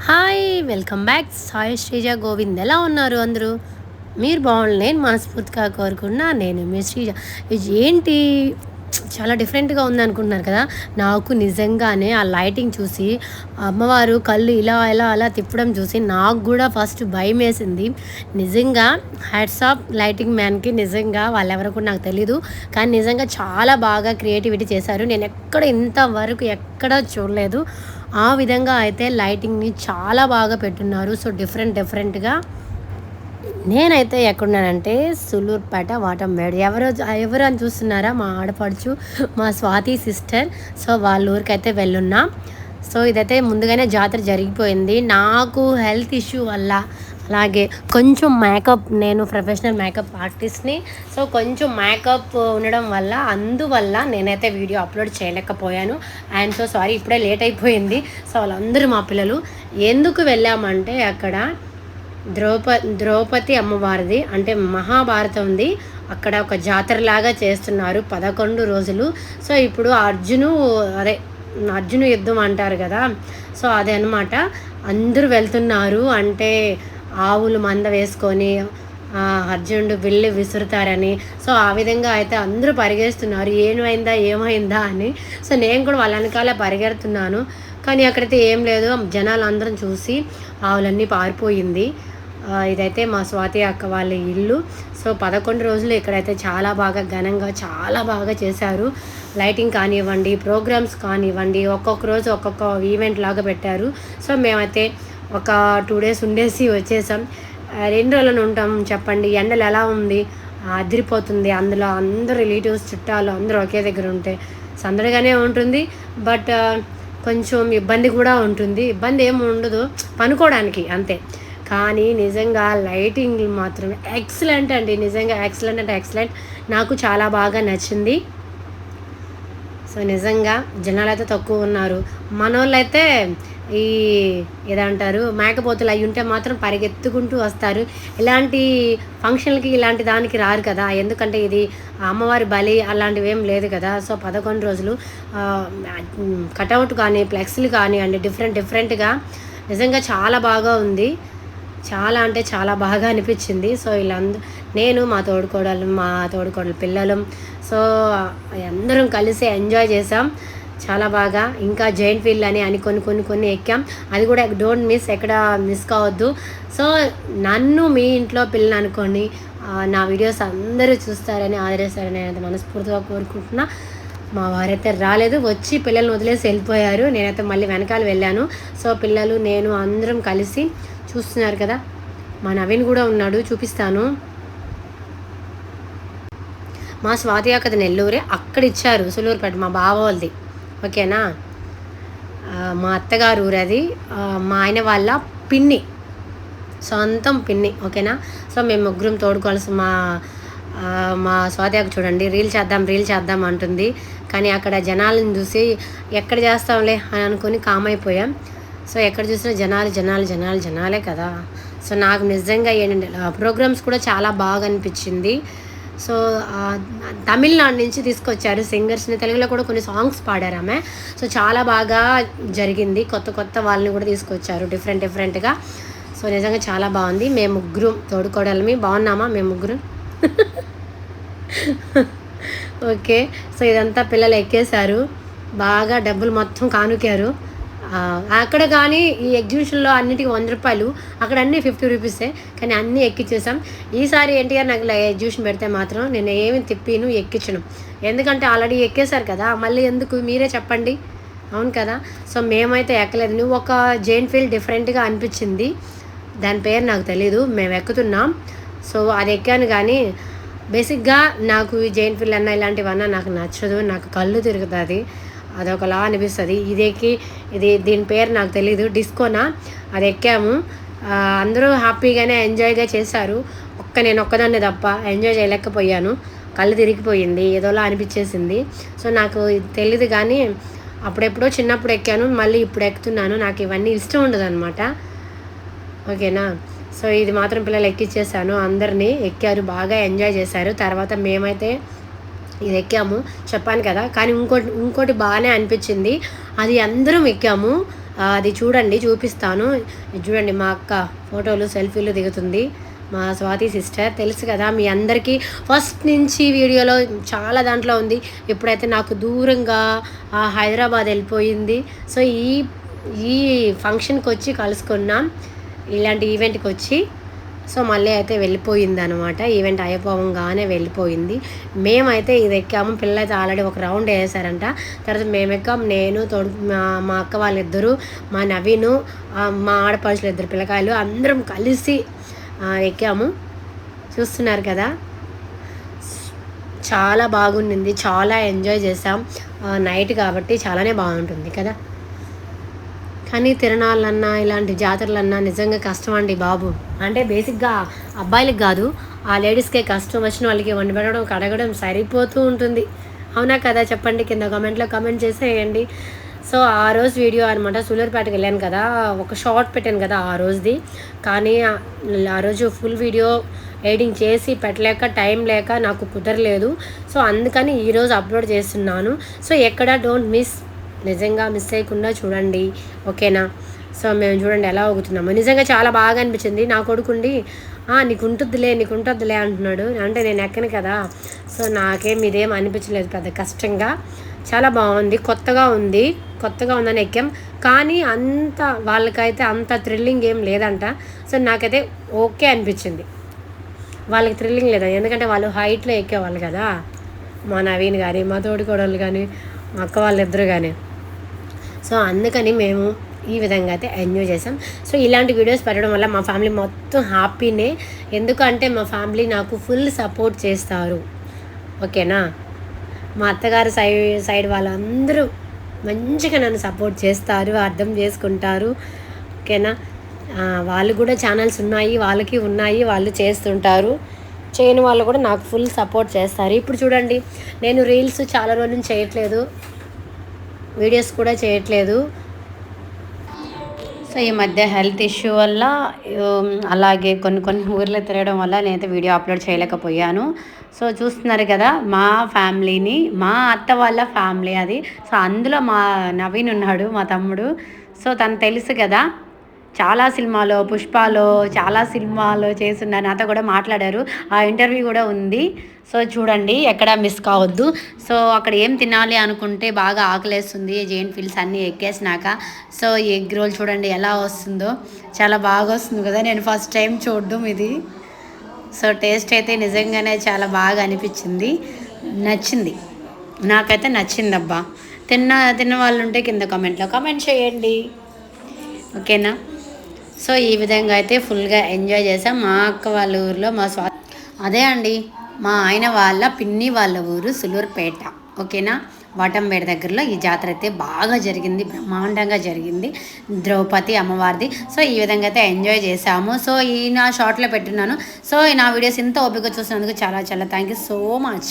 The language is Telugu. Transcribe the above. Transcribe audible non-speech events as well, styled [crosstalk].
Hi welcome back. Sai Sreeja Govind. ఎలా ఉన్నారు అందరూ? మీరు బాగుండు నేను మనస్ఫూర్తిగా కోరుకున్నా నేను మీ శ్రీజ. ఏంటి? చాలా డిఫరెంట్గా ఉంది అనుకుంటున్నారు కదా? నాకు నిజంగానే ఆ లైటింగ్ చూసి అమ్మవారు కళ్ళు ఇలా ఇలా అలా తిప్పడం చూసి నాకు కూడా ఫస్ట్ భయం వేసింది. నిజంగా హ్యాట్స్ ఆఫ్ లైటింగ్ మ్యాన్కి నిజంగా వాళ్ళెవరో కూడా నాకు తెలీదు. కానీ నిజంగా చాలా బాగా క్రియేటివిటీ చేశారు. నేను ఎక్కడ ఇంతవరకు ఎక్కడ చూడలేదు. ఆ విధంగా అయితే లైటింగ్ని చాలా బాగా పెట్టున్నారు. సో డిఫరెంట్ డిఫరెంట్గా నేనైతే ఎక్కడున్నానంటే సులూర్పేట వాటంబేడు ఎవరు ఎవరు అని చూస్తున్నారా? మా ఆడపడుచు మా స్వాతి సిస్టర్. సో వాళ్ళ ఊరికైతే వెళ్ళున్నా. సో ఇదైతే ముందుగానే జాతర జరిగిపోయింది. నాకు హెల్త్ ఇష్యూ వల్ల అలాగే కొంచెం మేకప్ నేను ప్రొఫెషనల్ మేకప్ ఆర్టిస్ట్ని సో కొంచెం మేకప్ ఉండడం వల్ల అందువల్ల నేనైతే వీడియో అప్లోడ్ చేయలేకపోయాను. అండ్ సో సారీ ఇప్పుడే లేట్ అయిపోయింది. సో వాళ్ళందరూ మా పిల్లలు ఎందుకు వెళ్ళామంటే అక్కడ ద్రౌప ద్రౌపది అమ్మవారిది అంటే మహాభారతంది అక్కడ ఒక జాతరలాగా చేస్తున్నారు పదకొండు రోజులు. సో ఇప్పుడు అర్జును అదే అర్జును యుద్ధం అంటారు కదా. సో అదే అనమాట అందరూ వెళ్తున్నారు. అంటే ఆవులు మంద వేసుకొని అర్జునుడు వెళ్ళి విసురుతారని. సో ఆ విధంగా అయితే అందరూ పరిగెడుతున్నారు ఏమైందా ఏమైందా అని. సో నేను కూడా వాళ్ళ వెనకాల పరిగెడుతున్నాను. కానీ అక్కడైతే ఏం లేదు. జనాలు అందరం చూసి ఆవులన్నీ పారిపోయింది. ఇదైతే మా స్వాతి అక్క వాళ్ళ ఇల్లు. సో పదకొండు రోజులు ఇక్కడైతే చాలా బాగా ఘనంగా చాలా బాగా చేశారు. లైటింగ్ కానివ్వండి ప్రోగ్రామ్స్ కానివ్వండి ఒక్కొక్క రోజు ఒక్కొక్క ఈవెంట్ లాగా పెట్టారు. సో మేమైతే ఒక టూ డేస్ ఉండేసి వచ్చేసాం. రెండు రోజులను ఉంటాం చెప్పండి. ఎండలు ఎలా ఉంది? అదిరిపోతుంది. అందులో అందరు రిలేటివ్స్ చుట్టాలు అందరూ ఒకే దగ్గర ఉంటే సందడిగానే ఉంటుంది. బట్ కొంచెం ఇబ్బంది కూడా ఉంటుంది. ఇబ్బంది ఏమి ఉండదు. పనుకోవడానికి అంతే. కానీ నిజంగా లైటింగ్ మాత్రం ఎక్సలెంట్ అండి. నిజంగా ఎక్సలెంట్ అంటే ఎక్సలెంట్ నాకు చాలా బాగా నచ్చింది. సో నిజంగా జనాలు అయితే తక్కువ ఉన్నారు. మనోళ్ళు అయితే ఈ ఏదంటారు మేకపోతులు అవి ఉంటే మాత్రం పరిగెత్తుకుంటూ వస్తారు. ఇలాంటి ఫంక్షన్లకి ఇలాంటి దానికి రారు కదా. ఎందుకంటే ఇది అమ్మవారి బలి అలాంటివి ఏం లేదు కదా. సో పదకొండు రోజులు కటౌట్ కానీ ఫ్లెక్స్లు కానీ అండి డిఫరెంట్ డిఫరెంట్గా నిజంగా చాలా బాగా ఉంది. చాలా అంటే చాలా బాగా అనిపించింది. సో వీళ్ళందరూ నేను మా తోడుకోడలు మా తోడుకోడలు పిల్లలు సో అందరం కలిసి ఎంజాయ్ చేసాం. చాలా బాగా. ఇంకా జైంట్ వీల్ అని అని కొన్ని కొన్ని కొన్ని ఎక్కాం. అది కూడా డోంట్ మిస్ ఎక్కడ మిస్ కావద్దు. సో నన్ను మీ ఇంట్లో పిల్లలు అనుకోండి నా వీడియోస్ అందరూ చూస్తారని ఆదరిస్తారని అయితే మనస్ఫూర్తిగా కోరుకుంటున్నా. మా వారైతే రాలేదు. వచ్చి పిల్లల్ని వదిలేసి వెళ్ళిపోయారు. నేనైతే మళ్ళీ వెనకాల వెళ్ళాను. సో పిల్లలు నేను అందరం కలిసి చూస్తున్నారు కదా. మా నవీన్ కూడా ఉన్నాడు చూపిస్తాను. మా స్వాతి అక్కది నెల్లూరే. అక్కడ ఇచ్చారు సులూరుపేట మా బావ వాళ్ళది ఓకేనా? మా అత్తగారు ఊరు అది. మా ఆయన వాళ్ళ పిన్ని. సొంతం పిన్ని ఓకేనా? సో మేము ముగ్గురం తోడుకోవాల్సి మా మా స్వాతి చూడండి రీల్ చేద్దాం రీల్ చేద్దాం అంటుంది. కానీ అక్కడ జనాలను చూసి ఎక్కడ చేస్తాంలే అని అనుకుని కామైపోయాం సో ఎక్కడ చూసినా జనాలు జనాలు జనాలు జనాలే కదా. సో నాకు నిజంగా ఏంటంటే ప్రోగ్రామ్స్ కూడా చాలా బాగా అనిపించింది. సో తమిళనాడు నుంచి తీసుకొచ్చారు సింగర్స్ని తెలుగులో కూడా కొన్ని సాంగ్స్ పాడారు ఆమె. సో చాలా బాగా జరిగింది. కొత్త కొత్త వాళ్ళని కూడా తీసుకొచ్చారు. డిఫరెంట్ డిఫరెంట్గా సో నిజంగా చాలా బాగుంది. మేము ముగ్గురు తోడుకోవడమే బాగున్నామా? మేము ముగ్గురు? [laughs] ఓకే. సో ఇదంతా పిల్లలు ఎక్కేశారు. బాగా డబ్బులు మొత్తం కానుకారు అక్కడ కానీ ఈ ఎగ్జిబిషన్లో అన్నిటికీ వంద రూపాయలు. అక్కడ అన్నీ ఫిఫ్టీ రూపీసే. కానీ అన్నీ ఎక్కించేసాం ఈసారి ఎన్టీఆర్ నాకు ఎగ్జిబిషన్ పెడితే మాత్రం నేను ఏమి తిప్పిను ఎక్కించను. ఎందుకంటే ఆల్రెడీ ఎక్కేశారు కదా. మళ్ళీ ఎందుకు? మీరే చెప్పండి. అవును కదా? సో మేమైతే ఎక్కలేదు. నువ్వు ఒక జైన్ ఫీల్డ్ డిఫరెంట్గా అనిపించింది. దాని పేరు నాకు తెలీదు. మేము ఎక్కుతున్నాం. సో అది ఎక్కాను కానీ బేసిక్గా నాకు ఈ జైన్ ఫీల్డ్ అన్న ఇలాంటివన్నా నాకు నచ్చదు. నాకు కళ్ళు తిరుగుతుంది. అదొకలా అనిపిస్తుంది. ఇదేకి ఇది దీని పేరు నాకు తెలీదు. డిస్కోనా? అది ఎక్కాము. అందరూ హ్యాపీగానే ఎంజాయ్గా చేశారు. ఒక్క నేను ఒక్కదాన్నే తప్ప ఎంజాయ్ చేయలేకపోయాను. కళ్ళు తిరిగిపోయింది. ఏదోలా అనిపించేసింది. సో నాకు తెలీదు కానీ అప్పుడెప్పుడో చిన్నప్పుడు ఎక్కాను. మళ్ళీ ఇప్పుడు ఎక్కుతున్నాను. నాకు ఇవన్నీ ఇష్టం ఉండదు అనమాట ఓకేనా? సో ఇది మాత్రం పిల్లలు ఎక్కిచ్చేసాను అందరినీ ఎక్కారు. బాగా ఎంజాయ్ చేశారు. తర్వాత మేమైతే ఇది ఎక్కాము చెప్పాను కదా. కానీ ఇంకోటి ఇంకోటి బాగానే అనిపించింది. అది అందరం ఎక్కాము. అది చూడండి చూపిస్తాను. చూడండి మా అక్క ఫోటోలు సెల్ఫీలు దిగుతుంది. మా స్వాతి సిస్టర్ తెలుసు కదా మీ అందరికీ ఫస్ట్ నుంచి వీడియోలో చాలా దాంట్లో ఉంది. ఎప్పుడైతే నాకు దూరంగా ఆ, హైదరాబాద్ వెళ్ళిపోయింది. సో ఈ ఈ ఫంక్షన్కి వచ్చి కలుసుకున్నాం. ఇలాంటి ఈవెంట్కి వచ్చి సో మళ్ళీ అయితే వెళ్ళిపోయింది అనమాట ఈవెంట్ అయిపోవంగానే వెళ్ళిపోయింది. మేమైతే ఇది ఎక్కాము పిల్లలైతే ఆల్రెడీ ఒక రౌండ్ వేసారంట. తర్వాత మేము ఎక్కాం నేను తోడు మా అక్క వాళ్ళిద్దరు మా నవీను మా ఆడపడుచులు ఇద్దరు పిల్లకాయలు అందరం కలిసి ఎక్కాము. చూస్తున్నారు కదా? చాలా బాగుండింది. చాలా ఎంజాయ్ చేసాం నైట్ కాబట్టి చాలానే బాగుంటుంది కదా? కానీ తిరణాలన్నా ఇలాంటి జాతరలన్నా నిజంగా కష్టం అండి బాబు. అంటే బేసిక్గా అబ్బాయిలకు కాదు ఆ లేడీస్కే కష్టం వచ్చిన వాళ్ళకి వండి పెట్టడం కడగడం సరిపోతూ ఉంటుంది. అవునా కదా? చెప్పండి కింద కామెంట్లో కామెంట్ చేసేయండి. సో ఆ రోజు వీడియో అనమాట సూలూరుపేటకి వెళ్ళాను కదా ఒక షార్ట్ పెట్టాను కదా ఆ రోజుది. కానీ ఆ- ఆ రోజు ఫుల్ వీడియో ఎడిటింగ్ చేసి పెట్టలేక టైం లేక నాకు కుదరలేదు. సో అందుకని ఈరోజు అప్లోడ్ చేస్తున్నాను. సో ఎక్కడ డోంట్ మిస్ నిజంగా మిస్ అయ్యకుండా చూడండి ఓకేనా? సో మేము చూడండి ఎలా ఊగుతున్నాము నిజంగా చాలా బాగా అనిపించింది. నా కొడుకుండి నీకు ఉంటుందిలే నీకు ఉంటుందిలే అంటున్నాడు. అంటే నేను ఎక్కను కదా. సో నాకేం ఇదేం అనిపించలేదు పెద్ద కష్టంగా. చాలా బాగుంది. కొత్తగా ఉంది. కొత్తగా ఉందని ఎక్కాం. కానీ అంత వాళ్ళకైతే అంత థ్రిల్లింగ్ ఏం లేదంట. సో నాకైతే ఓకే అనిపించింది. వాళ్ళకి థ్రిల్లింగ్ లేదా? ఎందుకంటే వాళ్ళు హైట్లో ఎక్కేవాళ్ళు కదా. మా నవీన్ కానీ మా తోడికోడళ్ళు కానీ మా అక్క వాళ్ళిద్దరు కానీ సో అందుకని మేము ఈ విధంగా అయితే ఎంజాయ్ చేసాం సో ఇలాంటి వీడియోస్ పెట్టడం వల్ల మా ఫ్యామిలీ మొత్తం హ్యాపీనే ఎందుకంటే మా ఫ్యామిలీ నాకు ఫుల్ సపోర్ట్ చేస్తారు. ఓకేనా? మా అత్తగారి సైడ్ సైడ్ వాళ్ళందరూ మంచిగా నన్ను సపోర్ట్ చేస్తారు అర్థం చేసుకుంటారు. ఓకేనా? వాళ్ళు కూడా ఛానల్స్ ఉన్నాయి వాళ్ళకి ఉన్నాయి వాళ్ళు చేస్తుంటారు. చేయని వాళ్ళు కూడా నాకు ఫుల్ సపోర్ట్ చేస్తారు. ఇప్పుడు చూడండి నేను రీల్స్ చాలా రోజుల నుంచి చేయట్లేదు. వీడియోస్ కూడా చేయట్లేదు. సో ఈ మధ్య హెల్త్ ఇష్యూ వల్ల అలాగే కొన్ని కొన్ని ఊర్లో తిరగడం వల్ల నేనైతే వీడియో అప్లోడ్ చేయలేకపోయాను. సో చూస్తున్నారు కదా మా ఫ్యామిలీని మా అత్త వాళ్ళ ఫ్యామిలీ అది. సో అందులో మా నవీన్ ఉన్నాడు మా తమ్ముడు. సో తను తెలుసు కదా చాలా సినిమాలో పుష్పాలో చాలా సినిమాలో చేస్తున్న నాతో కూడా మాట్లాడారు. ఆ ఇంటర్వ్యూ కూడా ఉంది. సో చూడండి ఎక్కడ మిస్ కావద్దు. సో అక్కడ ఏం తినాలి అనుకుంటే బాగా ఆకలేస్తుంది. జైన్ ఫీల్స్ అన్నీ ఎక్కేసినాక. సో ఎగ్ రోల్ చూడండి ఎలా వస్తుందో. చాలా బాగా వస్తుంది కదా. నేను ఫస్ట్ టైం చూడడం ఇది. సో టేస్ట్ అయితే నిజంగానే చాలా బాగా అనిపించింది. నచ్చింది. నాకైతే నచ్చింది అబ్బా తిన్న తిన్న వాళ్ళు ఉంటే కింద కామెంట్లో కామెంట్ చేయండి. ఓకేనా? సో ఈ విధంగా అయితే ఫుల్గా ఎంజాయ్ చేసాం మా అక్క వాళ్ళ ఊరిలో మా స్వా అదే అండి మా ఆయన వాళ్ళ పిన్ని వాళ్ళ ఊరు సులూరుపేట. ఓకేనా? వాటంబేడ దగ్గరలో ఈ జాతర అయితే బాగా జరిగింది బ్రహ్మాండంగా జరిగింది. ద్రౌపది అమ్మవారిది. సో ఈ విధంగా అయితే ఎంజాయ్ చేసాము సో ఈ నా షార్ట్లో పెట్టున్నాను. సో ఈ నా వీడియోస్ ఇంత ఓపిక చూసినందుకు చాలా చాలా థ్యాంక్ యూ సో మచ్.